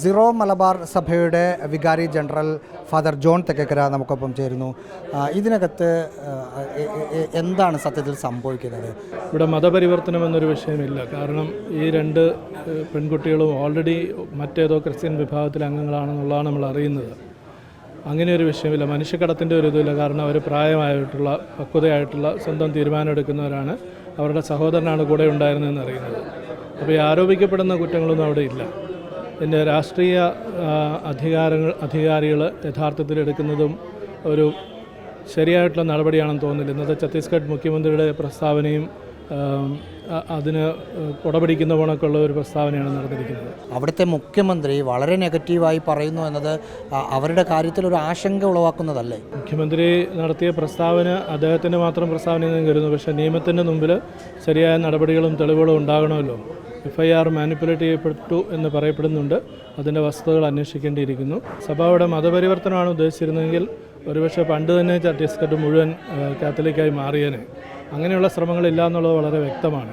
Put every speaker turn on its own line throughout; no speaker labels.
Syro Malabar സഭയുടെ വികാരി general father John Thekkekara നമുക്കൊപ്പം ചേരുന്നു. ഇതിനകത്ത് എന്താണ് സത്യത്തിൽ സംഭവിക്കുന്നത്?
ഇവിടെ മതപരിവർത്തനം എന്നൊരു വിഷയമില്ല. കാരണം ഈ രണ്ട് പെൺകുട്ടികളും ഓൾറെഡി മറ്റേതോ ക്രിസ്ത്യൻ വിഭാഗത്തിലെ അംഗങ്ങളാണെന്നുള്ളതാണ് നമ്മൾ അറിയുന്നത്. അങ്ങനെ ഒരു വിഷയമില്ല. മനുഷ്യക്കടത്തിന്റെ ഒരു ഇതില്ല കാരണം അവർ പ്രായമായിട്ടുള്ള പക്വതയായിട്ടുള്ള സ്വന്തം തീരുമാനം എടുക്കുന്നവരാണ് അവരുടെ സഹോദരനാണ് കൂടെ ഉണ്ടായിരുന്നതെന്ന് അറിയുന്നത്. അപ്പോൾ ഈ ആരോപിക്കപ്പെടുന്ന കുറ്റങ്ങളൊന്നും അവിടെ ഇല്ല. പിന്നെ രാഷ്ട്രീയ അധികാരങ്ങൾ അധികാരികൾ യഥാർത്ഥത്തിൽ എടുക്കുന്നതും ഒരു ശരിയായിട്ടുള്ള നടപടിയാണെന്ന് തോന്നുന്നില്ല. ഇന്നത്തെ ഛത്തീസ്ഗഡ് മുഖ്യമന്ത്രിയുടെ പ്രസ്താവനയും അതിന് കുടപിടിക്കുന്ന പോണക്കുള്ള ഒരു പ്രസ്താവനയാണ് നടന്നിരിക്കുന്നത്.
അവിടുത്തെ മുഖ്യമന്ത്രി വളരെ നെഗറ്റീവായി പറയുന്നു എന്നത് അവരുടെ കാര്യത്തിൽ ഒരു ആശങ്ക ഉളവാക്കുന്നതല്ലേ?
മുഖ്യമന്ത്രി നടത്തിയ പ്രസ്താവന അദ്ദേഹത്തിന്റെ മാത്രം പ്രസ്താവനയെന്ന് കരുതുന്നു. പക്ഷേ നിയമത്തിന്റെ മുമ്പിൽ ശരിയായ നടപടികളും തെളിവുകളും ഉണ്ടാകണമല്ലോ. എഫ് ഐ ആർ മാനിപ്പുലേറ്റ് ചെയ്യപ്പെട്ടു എന്ന് പറയപ്പെടുന്നുണ്ട്. അതിന്റെ വസ്തുതകൾ അന്വേഷിക്കേണ്ടിയിരിക്കുന്നു. സഭ അവിടെ മതപരിവർത്തനമാണ് ഉദ്ദേശിച്ചിരുന്നതെങ്കിൽ ഒരുപക്ഷെ പണ്ട് തന്നെ ഛത്തീസ്ഗഡ് മുഴുവൻ കാത്തലിക്കായി മാറിയേനെ. അങ്ങനെയുള്ള ശ്രമങ്ങളില്ല എന്നുള്ളത് വളരെ വ്യക്തമാണ്.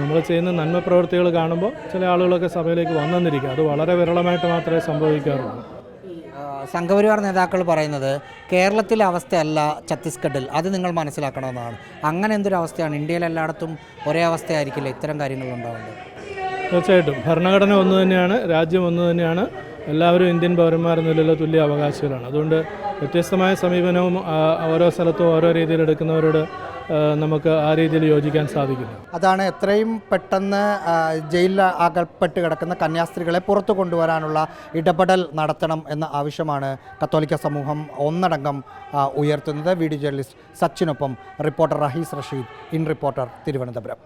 നമ്മൾ ചെയ്യുന്ന നന്മ പ്രവൃത്തികൾ കാണുമ്പോൾ ചില ആളുകളൊക്കെ സഭയിലേക്ക് വന്നെന്നിരിക്കുക അത് വളരെ വിരളമായിട്ട് മാത്രമേ സംഭവിക്കാറുള്ളൂ.
സംഘപരിവാർ നേതാക്കൾ പറയുന്നത് കേരളത്തിലെ അവസ്ഥയല്ല ഛത്തീസ്ഗഡിൽ. അത് നിങ്ങൾ മനസ്സിലാക്കണമെന്നാണ്. അങ്ങനെ എന്തൊരു അവസ്ഥയാണ്? ഇന്ത്യയിൽ എല്ലായിടത്തും ഒരേ അവസ്ഥയായിരിക്കില്ല? ഇത്തരം കാര്യങ്ങളുണ്ടാവുന്നത്
തീർച്ചയായിട്ടും. ഭരണഘടന ഒന്ന് തന്നെയാണ് രാജ്യം ഒന്ന് തന്നെയാണ്. എല്ലാവരും ഇന്ത്യൻ പൗരന്മാർ എന്നുള്ള തുല്യ അവകാശികളാണ്. അതുകൊണ്ട് വ്യത്യസ്തമായ സമീപനവും ഓരോ സ്ഥലത്തും ഓരോ രീതിയിൽ എടുക്കുന്നവരോട് നമുക്ക് ആ രീതിയിൽ യോജിക്കാൻ സാധിക്കും
അതാണ് എത്രയും പെട്ടെന്ന് ജയിലിൽ അകപ്പെട്ട് കിടക്കുന്ന കന്യാസ്ത്രീകളെ പുറത്തു കൊണ്ടുവരാനുള്ള ഇടപെടൽ നടത്തണം എന്ന ആവശ്യമാണ് കത്തോലിക്ക സമൂഹം ഒന്നടങ്കം ഉയർത്തുന്നത്. Video journalist സച്ചിനൊപ്പം reporter Rahees Rasheed in reporter Thiruvananthapuram.